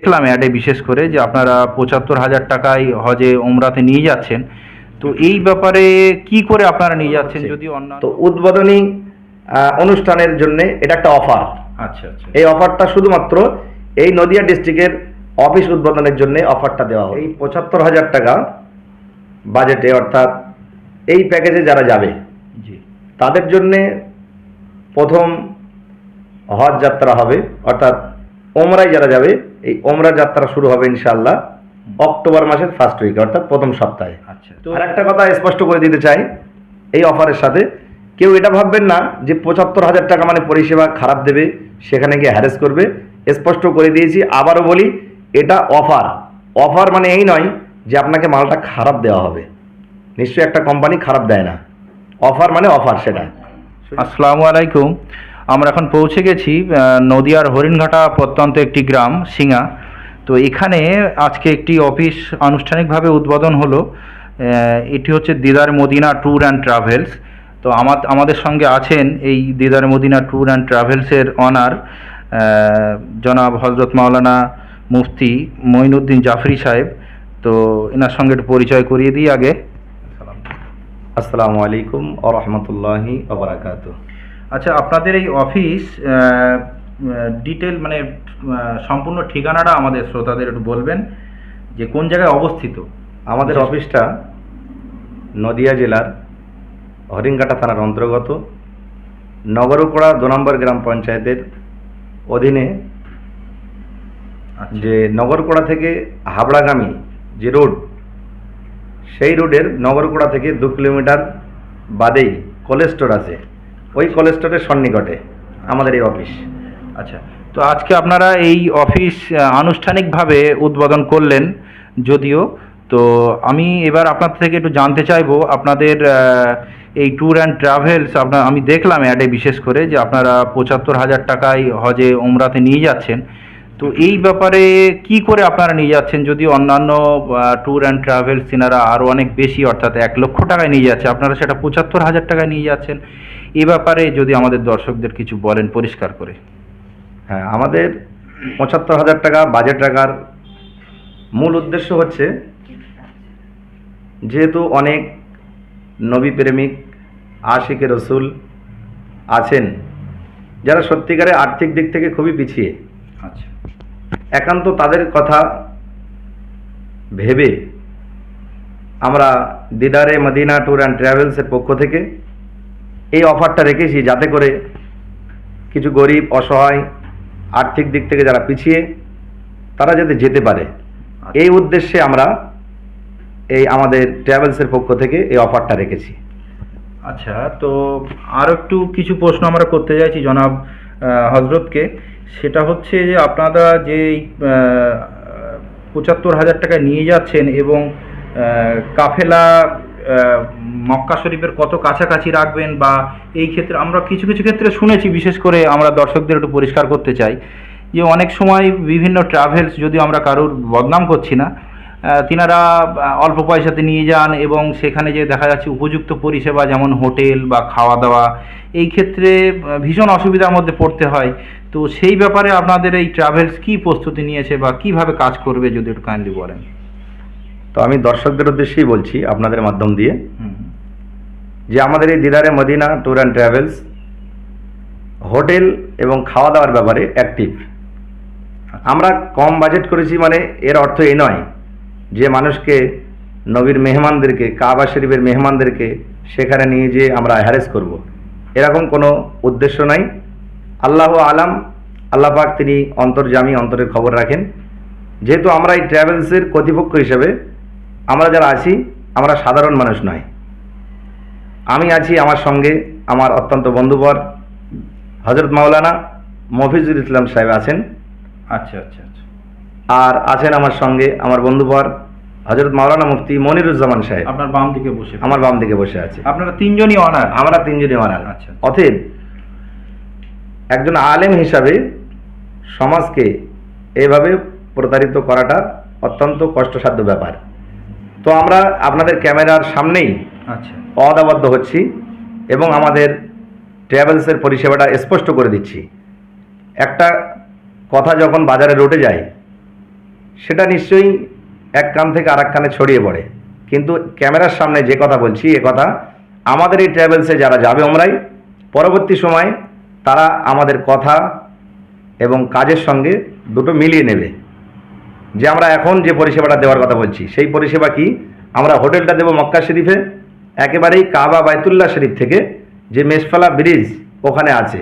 দেখলাম অ্যাডে বিশেষ করে যে আপনারা পঁচাত্তর হাজার টাকায় হজে ওমরাতে নিয়ে যাচ্ছেন। তো এই ব্যাপারে কি করে আপনারা নিয়ে যাচ্ছেন যদি অন্য তো উদ্বোধনী অনুষ্ঠানের জন্য এটা একটা অফার আচ্ছা আচ্ছা। এই অফারটা শুধুমাত্র এই নদিয়া ডিস্ট্রিক্টের অফিস উদ্বোধনের জন্য অফারটা দেওয়া হয় এই পঁচাত্তর হাজার টাকা বাজেটে অর্থাৎ এই প্যাকেজে যারা যাবে তাদের জন্যে প্রথম হজ যাত্রা হবে অর্থাৎ ওমরায় যারা যাবে এই ওমরা যাত্রা শুরু হবে ইনশাল্লাহ অক্টোবর মাসের ফার্স্ট উইক অর্থাৎ প্রথম সপ্তাহে। আচ্ছা। তো আর একটা কথা স্পষ্ট করে দিতে চাই এই অফারের সাথে কেউ এটা ভাববেন না যে পঁচাত্তর হাজার টাকা মানে পরিষেবা খারাপ দেবে সেখানে গিয়ে হ্যারেস করবে। স্পষ্ট করে দিয়েছি আবারও বলি এটা অফার। অফার মানে এই নয় যে আপনাকে মালটা খারাপ দেওয়া হবে। নিশ্চয়ই একটা কোম্পানি খারাপ দেয় না। অফার মানে অফার সেটা। আসসালামু আলাইকুম। আমরা এখন পৌঁছে গেছি নদিয়ার হরিণঘাটা প্রত্যন্ত একটি গ্রাম, সিঙা। তো এখানে আজকে একটি অফিস আনুষ্ঠানিকভাবে উদ্বোধন হলো। এটি হচ্ছে Didar Madina tour and travels. তো আমার, আমাদের সঙ্গে আছেন এই দিদার মদিনা ট্যুর অ্যান্ড ট্রাভেলসের অনার জনাব হজরত মাওলানা মুফতি মঈনুদ্দিন জাফরি সাহেব। তো এনার সঙ্গে একটু পরিচয় করিয়ে দিই আগে। আসসালামু আলাইকুম ও রহমতুল্লাহি আচ্ছা আপনাদের এই অফিস ডিটেল মানে সম্পূর্ণ ঠিকানাটা আমাদের শ্রোতাদের একটু বলবেন যে কোন জায়গায় অবস্থিত? আমাদের অফিসটা নদিয়া জেলার হরিঙ্গাটা থানার অন্তর্গত। নগরকোড়া দু নম্বর গ্রাম পঞ্চায়েতের অধীনে আচ্ছা। যে নগরকোড়া থেকে হাবড়াগামী যে রোড সেই রোডের নগরকোড়া থেকে দু কিলোমিটার বাদেই কলেজ স্টোর আছে। ওই কলেজ সন্নিকটে, আমাদের এই অফিস। আচ্ছা তো আজকে আপনারা এই অফিস আনুষ্ঠানিকভাবে উদ্বোধন করলেন যদিও, তো আমি এবার আপনার থেকে একটু জানতে চাইব, আপনাদের এই ট্যুর অ্যান্ড ট্রাভেলস আপনার আমি দেখলাম অ্যাডে বিশেষ করে যে আপনারা পঁচাত্তর হাজার টাকায় হজে ওমরাতে নিয়ে যাচ্ছেন। তো এই ব্যাপারে কি করে আপনারা নিয়ে যাচ্ছেন? যদি অন্যান্য ট্যুর অ্যান্ড ট্রাভেলস তিনারা আরও অনেক বেশি, অর্থাৎ এক লক্ষ টাকায় নিয়ে যাচ্ছে, আপনারা সেটা পঁচাত্তর হাজার টাকায় নিয়ে যাচ্ছেন। এ ব্যাপারে যদি আমাদের দর্শকদের কিছু বলেন পরিষ্কার করে। হ্যাঁ আমাদের পঁচাত্তর হাজার টাকা বাজেট রাখার মূল উদ্দেশ্য হচ্ছে যেহেতু অনেক নবী প্রেমিক আশিকে রসুল আছেন যারা সত্যিকারে আর্থিক দিক থেকে খুবই পিছিয়ে। আচ্ছা। একান্ত তাদের কথা ভেবে আমরা দিদারে মদিনা ট্যুর অ্যান্ড ট্রাভেলসের পক্ষ থেকে এই অফারটা রেখেছি যাতে করে কিছু গরিব, অসহায়, আর্থিক দিক থেকে যারা পিছিয়ে, তারা যাতে যেতে পারে। এই উদ্দেশ্যে আমরা এই আমাদের ট্রাভেলসের পক্ষ থেকে এই অফারটা রেখেছি। আচ্ছা তো আরও একটু কিছু প্রশ্ন আমরা করতে চাইছি জনাব হজরতকে। সেটা হচ্ছে যে আপনারা যে পঁচাত্তর হাজার টাকা নিয়ে যাচ্ছেন এবং কাফেলা মক্কা শরীফের কত কাছাকাছি রাখবেন বা এই ক্ষেত্রে আমরা কিছু কিছু ক্ষেত্রে শুনেছি বিশেষ করে আমরা দর্শকদের একটু পরিষ্কার করতে চাই যে অনেক সময় বিভিন্ন ট্রাভেলস যদি আমরা কারোর বদনাম করছি না তিনারা অল্প পয়সাতে নিয়ে যান এবং সেখানে যে দেখা যাচ্ছে উপযুক্ত পরিষেবা যেমন হোটেল বা খাওয়া দাওয়া এই ক্ষেত্রে ভীষণ অসুবিধার মধ্যে পড়তে হয়। তো সেই ব্যাপারে আপনাদের এই ট্রাভেলস কি প্রস্তুতি নিয়েছে বা কীভাবে কাজ করবে যদি একটু কাইন্ডলি বলেন? তো আমি দর্শকদের উদ্দেশ্যেই বলছি আপনাদের মাধ্যম দিয়ে। হুম। যে আমাদের এই দিদারে Madina tour and travels hotel এবং খাওয়া দাওয়ার ব্যাপারে অ্যাক্টিভ আমরা কম বাজেট করেছি মানে এর অর্থ এই নয় যে মানুষকে, নবীর মেহমানদেরকে, কাবা শরীফের মেহমানদেরকে সেখানে নিয়ে যেয়ে আমরা হ্যারেস করব। এরকম কোনো উদ্দেশ্য নাই। আল্লাহ আলাম, আল্লাহ পাক তিনি অন্তর্জামী অন্তরের খবর রাখেন। যেহেতু আমরা এই ট্রাভেলসের কর্তৃপক্ষ হিসেবে আমরা যারা আছি, আমরা সাধারণ মানুষ নয়। আমি আছি আমার সঙ্গে আমার অত্যন্ত বন্ধুবর হজরত মাওলানা মফিজুল ইসলাম সাহেব আছেন। আচ্ছা আচ্ছা আচ্ছা। আর আছেন আমার সঙ্গে আমার বন্ধুবর হজরত মাওলানা মুফতি মনিরুজ্জামান সাহেব। আপনার বাম দিকে বসে আমার বাম দিকে বসে আছে। আপনারা তিনজনই অনার। আমরা তিনজনই মানান আচ্ছা। অতএব একজন আলেম হিসাবে সমাজকে এভাবে প্রতারিত করাটা অত্যন্ত কষ্টসাধ্য ব্যাপার। তো আমরা আপনাদের ক্যামেরার সামনেই আচ্ছা অদাবদ্ধ হচ্ছি এবং আমাদের ট্রাভেলসের পরিষেবাটা স্পষ্ট করে দিচ্ছি। একটা কথা যখন বাজারে রটে যায়, সেটা নিশ্চয়ই এক কান থেকে আর কানে ছড়িয়ে পড়ে। কিন্তু ক্যামেরার সামনে যে কথা বলছি, এ কথা আমাদের এই ট্রাভেলসে যারা যাবে ওমরাই পরবর্তী সময় তারা আমাদের কথা এবং কাজের সঙ্গে দুটো মিলিয়ে নেবে। যে আমরা এখন যে পরিষেবাটা দেওয়ার কথা বলছি, সেই পরিষেবা কি আমরা হোটেলটা দেবো মক্কা শরীফে? একেবারেই কাবা বাইতুল্লাহ শরীফ থেকে যে মেসফালা ব্রিজ ওখানে আছে।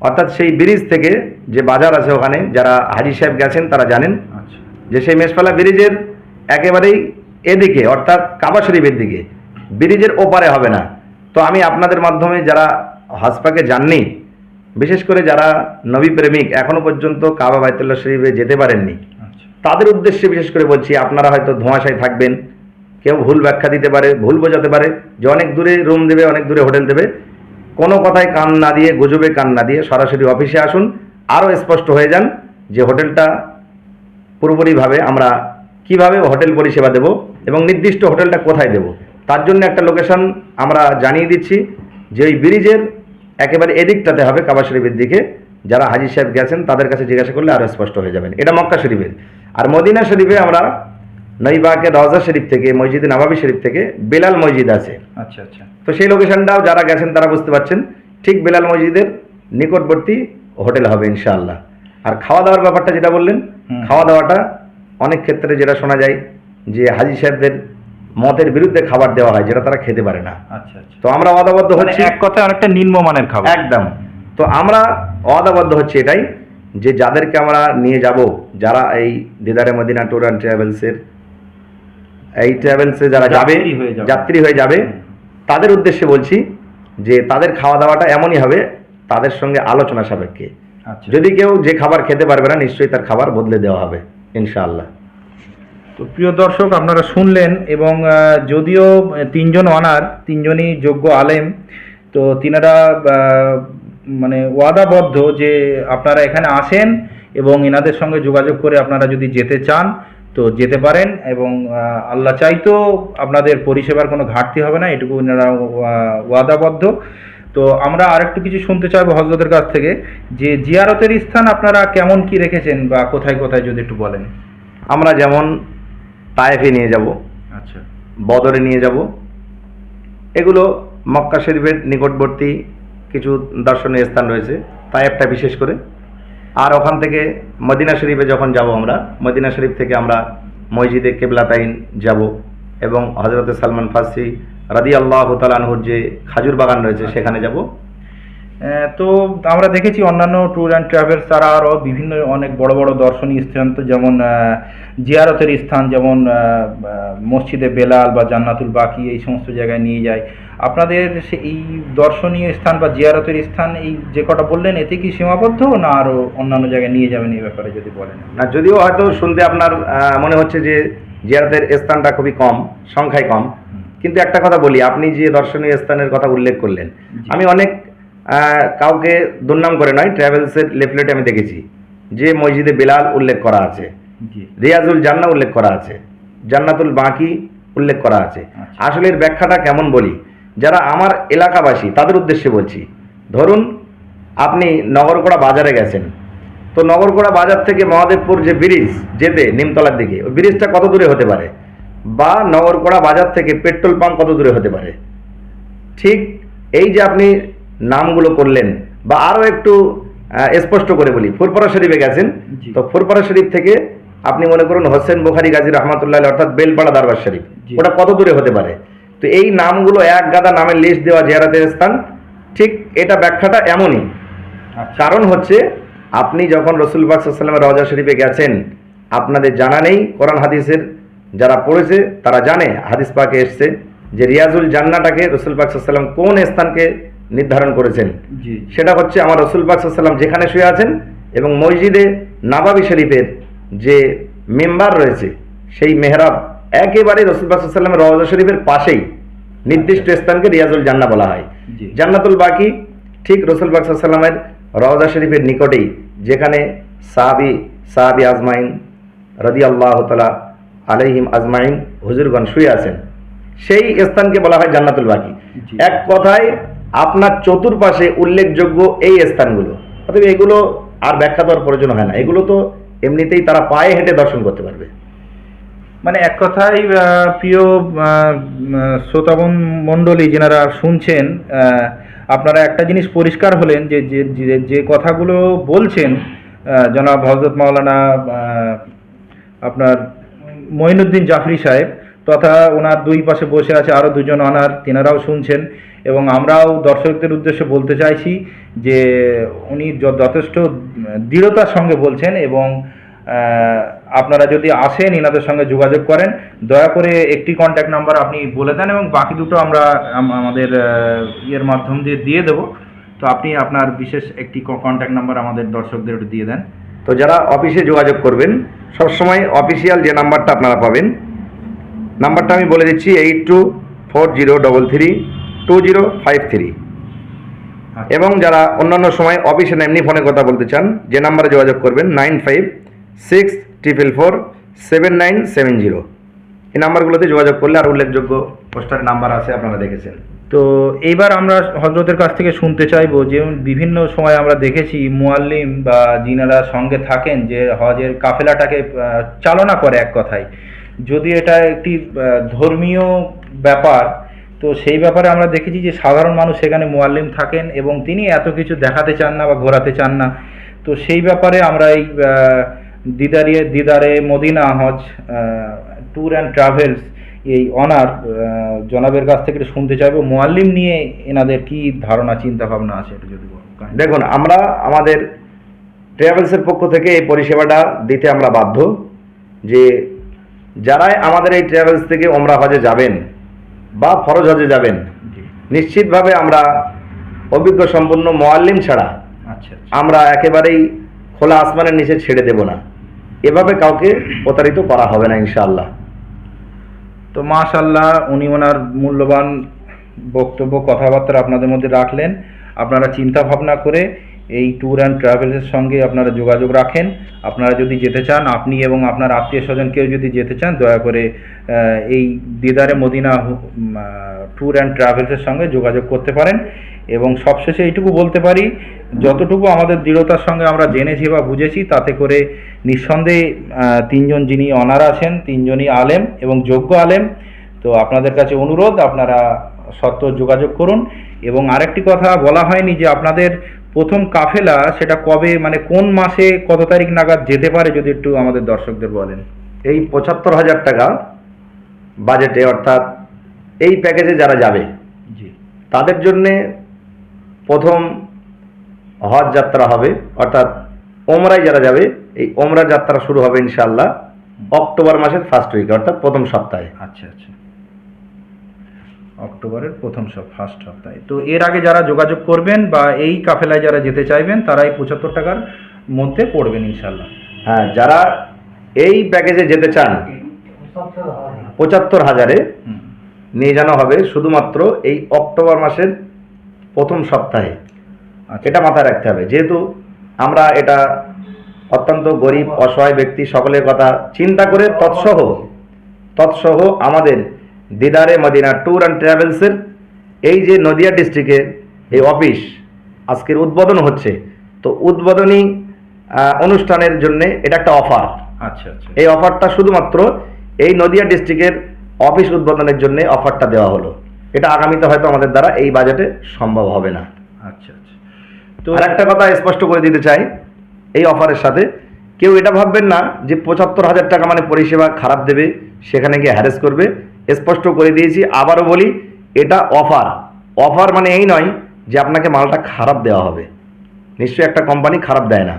অর্থাৎ সেই ব্রিজ থেকে যে বাজার আছে ওখানে যারা হাজি সাহেব গেছেন তারা জানেন আচ্ছা। যে সেই মেসফালা ব্রিজের একেবারেই এদিকে অর্থাৎ কাবা শরীফের দিকে ব্রিজের ওপারে হবে না। তো আমি আপনাদের মাধ্যমে যারা হাসপাকে যাননি বিশেষ করে যারা নবী প্রেমিক এখনও পর্যন্ত কাবা বাইতুল্লাহ শরীফে যেতে পারেননি আচ্ছা। তাদের উদ্দেশ্যে বিশেষ করে বলছি আপনারা হয়তো ধোঁয়াশায় থাকবেন কেউ ভুল ব্যাখ্যা দিতে পারে, ভুল বোঝাতে পারে, যে অনেক দূরে রুম দেবে, অনেক দূরে হোটেল দেবে। কোনো কথায় কান না দিয়ে, গুজবে কান না দিয়ে সরাসরি অফিসে আসুন আরও স্পষ্ট হয়ে যান যে হোটেলটা পুরোপুরিভাবে আমরা কীভাবে হোটেল পরিষেবা দেব এবং নির্দিষ্ট হোটেলটা কোথায় দেব। তার জন্য একটা লোকেশন আমরা জানিয়ে দিচ্ছি, যে ওই ব্রিজের একেবারে এদিকটাতে হবে কাবা শরীফের দিকে। যারা হাজি সাহেব গেছেন, তাদের কাছে জিজ্ঞাসা করলে আরও স্পষ্ট হয়ে যাবেন। এটা মক্কা শরীফের। আর মদিনা শরীফে আমরা নইবাকে রওজা শরীফ থেকে মসজিদে নবাবী শরীফ থেকে বেলাল মসজিদ আছে। আচ্ছা আচ্ছা। তো সেই লোকেশনটাও যারা গেছেন তারা বুঝতে পারছেন ঠিক বেলাল মসজিদের নিকটবর্তী হোটেল হবে ইনশাআল্লাহ। আর খাওয়া দাওয়ার ব্যাপারটা যেটা বললেন খাওয়া দাওয়াটা অনেক ক্ষেত্রে যেটা শোনা যায় যে হাজি সাহেবদের মতের বিরুদ্ধে খাবার দেওয়া হয় যেটা তারা খেতে পারে না। আচ্ছা আচ্ছা। তো আমরা অদাবদ্ধ মানে হচ্ছি। এক কথায় অনেকটা নিম্নমানের খাবার। একদম। তো আমরা অদাবদ্ধ হচ্ছে এটাই যে যাদেরকে আমরা নিয়ে যাব যারা এই দিদারে মদিনা ট্যুর অ্যান্ড ট্রাভেলসের এই ট্রাভেলসে যারা যাবে যাত্রী হয়ে যাবে। তাদের উদ্দেশ্যে বলছি যে তাদের খাওয়া দাওয়াটা এমনই হবে তাদের সঙ্গে আলোচনা সাপেক্ষে। আচ্ছা। যদি কেউ যে খাবার খেতে পারবে না নিশ্চয়ই তার খাবার বদলে দেওয়া হবে ইনশাআল্লাহ। তো প্রিয় দর্শক আপনারা শুনলেন এবং যদিও তিনজন অনার তিনজনই যোগ্য আলেম তো তিনারা মানে ওয়াদাবদ্ধ যে আপনারা এখানে আসেন এবং এনাদের সঙ্গে যোগাযোগ করে আপনারা যদি যেতে চান তো যেতে পারেন এবং আল্লাহ চাইতো আপনাদের পরিষেবার কোনো ঘাটতি হবে না এটুকু ওয়া- ওয়াদাবদ্ধ। তো আমরা আরেকটু কিছু শুনতে চাইব হজরতের কাছ থেকে যে জিয়ারতের স্থান আপনারা কেমন কি রেখেছেন বা কোথায় কোথায় যদি একটু বলেন। আমরা যেমন তায়েফে নিয়ে যাব আচ্ছা। বদরে নিয়ে যাব এগুলো মক্কা শরীফের নিকটবর্তী কিছু দর্শনীয় স্থান রয়েছে তায়েবটা বিশেষ করে। আর ওখান থেকে মদিনা শরীফে যখন যাব আমরা, মদিনা শরীফ থেকে আমরা মসজিদে কেবলাতাইন যাব এবং হজরত সালমান ফার্সি রাদি আল্লাহ তালানহুর যে খাজুর বাগান রয়েছে, সেখানে যাব। তো আমরা দেখেছি অন্যান্য ট্যুর অ্যান্ড ট্রাভেলস তারা আরও বিভিন্ন অনেক বড় বড় দর্শনীয় স্থান তো যেমন জিয়ারতের স্থান যেমন মসজিদে বেলাল বা জান্নাতুল বাকি এই সমস্ত জায়গায় নিয়ে যায়। আপনাদের সে- এই দর্শনীয় স্থান বা জিয়ারতের স্থান এই যে কটা বললেন এতে কি সীমাবদ্ধ না আরও অন্যান্য জায়গায় নিয়ে যাবেন এই ব্যাপারে যদি বলেন? না যদিও হয়তো শুনতে আপনার মনে হচ্ছে যে জিয়ারতের স্থানটা খুবই কম সংখ্যায় কম। কিন্তু একটা কথা বলি আপনি যে দর্শনীয় স্থানের কথা উল্লেখ করলেন আমি অনেক কাউকে দুর্নাম করে নয় ট্রাভেলসের লিফলেটে আমি দেখেছি যে মসজিদে বেলাল উল্লেখ করা আছে রিয়াজুল জান্না উল্লেখ করা আছে জান্নাতুল বাকি উল্লেখ করা আছে। আচ্ছা। আসলে এর ব্যাখ্যাটা কেমন বলি? যারা আমার এলাকাবাসী তাদের উদ্দেশ্যে বলছি ধরুন আপনি নগরকোড়া বাজারে গেছেন তো নগরকোড়া বাজার থেকে মহাদেবপুর যে ব্রিজ যেতে নিমতলার দিকে ওই ব্রিজটা কত দূরে হতে পারে? বা নগরকোড়া বাজার থেকে পেট্রোল পাম্প কত দূরে হতে পারে? ঠিক এই যে আপনি নামগুলো করলেন। বা আরও একটু স্পষ্ট করে বলি। ফুরপরা শরীফে গেছেন। তো ফুরপরা শরীফ থেকে আপনি মনে করুন হোসেন বুখারি গাজী রহমাতুল্লাহ অর্থাৎ বেলপাড়া দরবার শরীফ। ওটা কত দূরে হতে পারে? তো এই নামগুলো এক গাদা নামের লিস্ট দেওয়া জিয়ারাতের স্থান ঠিক এটা ব্যাখ্যাটা এমনই। আচ্ছা। কারণ হচ্ছে আপনি যখন রসুল বাকসাল্লামের রওজা শরীফে গেছেন আপনাদের জানা নেই কোরআন হাদিসের যারা পড়েছে তারা জানে হাদিস পাকে এসছে যে রিয়াজুল জান্নাটাকে রসুল বাকসাল্লাম কোন স্থানকে নির্ধারণ করেছেন। সেটা হচ্ছে আমার রসুল বাকসাল্লাম যেখানে শুয়ে আছেন এবং মসজিদে নাবাবি শরীফের যে মেম্বার রয়েছে সেই মেহরাব একেবারে রসুল বাকসাল্লামের রওজা শরীফের পাশেই নির্দিষ্ট স্থানকে রিয়াজুল জান্না বলা হয়। জান্নাতুল বাকি ঠিক রসুল বাকসাল্লামের রওজা শরীফের নিকটেই যেখানে সাহাবি সাহাবি আজমাইন রদি আল্লাহ তালা আলহিম আজমাইন হুজুরগণ শুয়ে আছেন। সেই স্থানকে বলা হয় জান্নাতুল বাকি। এক কথায় আপনার চতুর্পাশে উল্লেখযোগ্য এই স্থানগুলো। অতএব এগুলো আর ব্যাখ্যা দেওয়ার প্রয়োজন হয় না। এগুলো তো এমনিতেই তারা পায়ে হেঁটে দর্শন করতে পারবে। মানে এক আহ, প্রিয় শ্রোতাবন মণ্ডলী যেনারা শুনছেন আপনারা একটা জিনিস পরিষ্কার হলেন যে যে যে- কথাগুলো বলছেন জনাব হজরত মাওলানা আপনার মঈনুদ্দিন জাফরি সাহেব তথা ওনার দুই পাশে বসে আছে আরও দুজন অনার, তিনারাও শুনছেন এবং আমরাও দর্শকদের উদ্দেশ্যে বলতে চাইছি যে উনি যথেষ্ট দৃঢ়তার সঙ্গে বলছেন এবং আপনারা যদি আসেন এনাদের সঙ্গে যোগাযোগ করেন, দয়া করে একটি কন্ট্যাক্ট নাম্বার আপনি বলে দেন এবং বাকি দুটো আমরা আমাদের ইয়ের মাধ্যম দিয়ে দিয়ে দেবো। তো আপনি আপনার বিশেষ একটি কন্ট্যাক্ট নাম্বার আমাদের দর্শকদের দিয়ে দেন। তো যারা অফিসে যোগাযোগ করবেন, সবসময় অফিসিয়াল যে নাম্বারটা আপনারা পাবেন নাম্বারটা আমি বলে দিচ্ছি eight two four zero double three two zero five three. এবং যারা অন্যান্য সময় অফিসে এমনি ফোনে কথা বলতে চান যে নাম্বারে যোগাযোগ করবেন nine five six triple four seven nine seven zero এই নাম্বারগুলোতে যোগাযোগ করলে আর উল্লেখযোগ্য পোস্টার নাম্বার আছে আপনারা দেখেছেন। তো এইবার আমরা হজরতের কাছ থেকে শুনতে চাইব যে বিভিন্ন সময় আমরা দেখেছি মুয়াল্লিম বা যিনারা সঙ্গে থাকেন যে হজের কাফেলাটাকে চালনা করে এক কথায়। যদি এটা একটি ধর্মীয় ব্যাপার, তো সেই ব্যাপারে আমরা দেখেছি যে সাধারণ মানুষ সেখানে মোয়াল্লিম থাকেন এবং তিনি এত কিছু দেখাতে চান না বা ঘোরাতে চান না। তো সেই ব্যাপারে আমরা এই দিদারিয়ে দিদারে মদিনা হজ ট্যুর অ্যান্ড ট্রাভেলস এই অনার জনাবের কাছ থেকে শুনতে চাইব। মোয়াল্লিম নিয়ে এনাদের কি ধারণা, চিন্তা ভাবনা আছে এটা যদি। দেখুন, আমরা আমাদের ট্রাভেলসের পক্ষ থেকে এই পরিষেবাটা দিতে আমরা বাধ্য যে যারাই আমাদের এই ট্রাভেলস থেকে ওমরা হজে যাবেন বা ফরজ হজে যাবেন নিশ্চিতভাবে আমরা অভিজ্ঞ সম্পন্ন মোয়াল্লিম ছাড়া আচ্ছা আচ্ছা। আমরা একেবারেই খোলা আসমানের নিচে ছেড়ে দেব না। এভাবে কাউকে প্রতারিত করা হবে না ইনশাআল্লাহ। তো মাশাল্লাহ উনি ওনার মূল্যবান বক্তব্য কথাবার্তা আপনাদের মধ্যে রাখলেন। আপনারা চিন্তা ভাবনা করে এই ট্যুর অ্যান্ড ট্রাভেলসের সঙ্গে আপনারা যোগাযোগ রাখেন। আপনারা যদি যেতে চান, আপনি এবং আপনার আত্মীয় স্বজন কেউ যদি যেতে চান, দয়া করে এই দিদারে মদিনা ট্যুর অ্যান্ড ট্রাভেলসের সঙ্গে যোগাযোগ করতে পারেন। এবং সবশেষে এইটুকু বলতে পারি, যতটুকু আমাদের দৃঢ়তার সঙ্গে আমরা জেনেছি বা বুঝেছি, তাতে করে নিঃসন্দেহে তিনজন যিনি অনার আছেন, তিনজনই আলেম এবং যোগ্য আলেম। তো আপনাদের কাছে অনুরোধ, আপনারা সত্য যোগাযোগ করুন। এবং আরেকটি কথা বলা হয়নি যে আপনাদের প্রথম কাফেলা সেটা কবে মানে কোন মাসে কত তারিখ নাগাদ যেতে পারে যদি একটু আমাদের দর্শকদের বলেন? এই পঁচাত্তর হাজার টাকা বাজেটে অর্থাৎ এই প্যাকেজে যারা যাবে জি। তাদের জন্যে প্রথম হজ যাত্রা হবে অর্থাৎ ওমরায় যারা যাবে এই ওমরা যাত্রা শুরু হবে ইনশাল্লাহ অক্টোবর মাসের ফার্স্ট উইক অর্থাৎ প্রথম সপ্তাহে। আচ্ছা আচ্ছা। অক্টোবরের প্রথম সব ফার্স্ট সপ্তাহে। তো এর আগে যারা যোগাযোগ করবেন বা এই কাফেলায় যারা যেতে চাইবেন তারা এই পঁচাত্তর টাকার মধ্যে পড়বেন ইনশাল্লাহ হ্যাঁ যারা এই প্যাকেজে যেতে চান পঁচাত্তর হাজারে। নিয়ে জানা হবে শুধুমাত্র এই অক্টোবর মাসের প্রথম সপ্তাহে। আচ্ছা। এটা মাথায় রাখতে হবে। যেহেতু আমরা এটা অত্যন্ত গরিব অসহায় ব্যক্তি সকলের কথা চিন্তা করে তৎসহ তৎসহ আমাদের দিদারে মদিনা ট্যুর অ্যান্ড ট্রাভেলসের এই যে নদিয়া ডিস্ট্রিক্টের এই অফিস আজকের উদ্বোধন হচ্ছে তো উদ্বোধনী অনুষ্ঠানের জন্য এটা একটা অফার আচ্ছা আচ্ছা। এই অফারটা শুধুমাত্র এই নদিয়া ডিস্ট্রিক্টের অফিস উদ্বোধনের জন্য অফারটা দেওয়া হলো। এটা আগামীতে হয়তো আমাদের দ্বারা এই বাজেটে সম্ভব হবে না। আচ্ছা আচ্ছা। তো আর একটা কথা স্পষ্ট করে দিতে চাই এই অফারের সাথে কেউ এটা ভাববেন না যে পঁচাত্তর হাজার টাকা মানে পরিষেবা খারাপ দেবে, সেখানে গিয়ে হ্যারেস করবে। স্পষ্ট করে দিয়েছি, আবারও বলি, এটা অফার অফার মানে এই নয় যে আপনাকে মালটা খারাপ দেওয়া হবে। নিশ্চয়ই একটা কোম্পানি খারাপ দেয় না।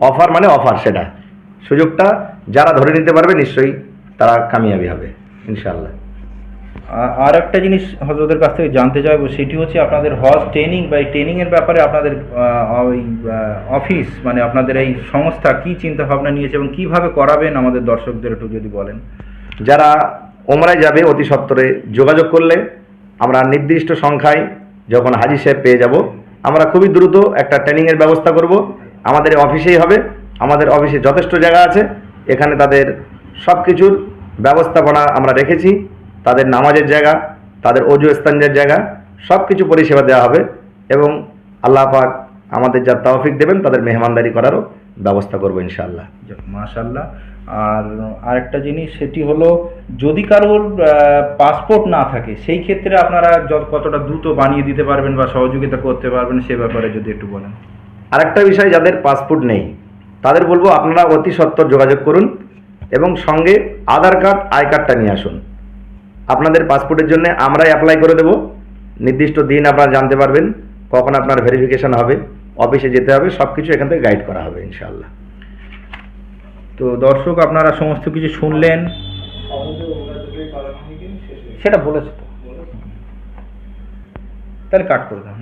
অফার মানে অফার সেটা। সুযোগটা যারা ধরে নিতে পারবে, নিশ্চয়ই তারা কামিয়াবি হবে ইনশাল্লাহ আ- আর একটা জিনিস হজরতের কাছ থেকে জানতে চাইব, সেটি হচ্ছে আপনাদের হজ ট্রেনিং বা এই ট্রেনিংয়ের ব্যাপারে আপনাদের ওই অফিস মানে আপনাদের এই সংস্থা কী চিন্তা ভাবনা নিয়েছে এবং কীভাবে করাবেন আমাদের দর্শকদের একটু যদি বলেন। যারা ওমরায় যাবে, অতি সত্বরে যোগাযোগ করলে আমরা নির্দিষ্ট সংখ্যায় যখন হাজি সাহেব পেয়ে যাব, আমরা খুবই দ্রুত একটা ট্রেনিংয়ের ব্যবস্থা করব। আমাদের অফিসেই হবে, আমাদের অফিসে যথেষ্ট জায়গা আছে, এখানে তাদের সব কিছুর ব্যবস্থাপনা আমরা রেখেছি। তাদের নামাজের জায়গা তাদের অজু স্থানের জায়গা সব কিছু পরিষেবা দেওয়া হবে এবং আল্লাহ পাক আমাদের যা তৌফিক দেবেন তাদের মেহমানদারি করারও ব্যবস্থা করব ইনশাআল্লাহ। মাশাল্লাহ আর আরেকটা জিনিস সেটি হলো যদি কারোর পাসপোর্ট না থাকে সেই ক্ষেত্রে আপনারা যত কতটা দ্রুত বানিয়ে দিতে পারবেন বা সহযোগিতা করতে পারবেন সে ব্যাপারে যদি একটু বলেন। আরেকটা বিষয় যাদের পাসপোর্ট নেই তাদের বলব আপনারা অতি সত্বর যোগাযোগ করুন এবং সঙ্গে আধার কার্ড আই কার্ডটা নিয়ে আসুন। আপনাদের পাসপোর্টের জন্য আমরাই অ্যাপ্লাই করে দেব। নির্দিষ্ট দিন আপনারা জানতে পারবেন, কখন আপনার ভেরিফিকেশান হবে। অফিসে যেতে হবে সব কিছু এখান থেকে গাইড করা হবে, ইনশাআল্লাহ। তো দর্শক, আপনারা সমস্ত কিছু শুনলেন। সেটা বলেছে তো। তাহলে কাট করে দাও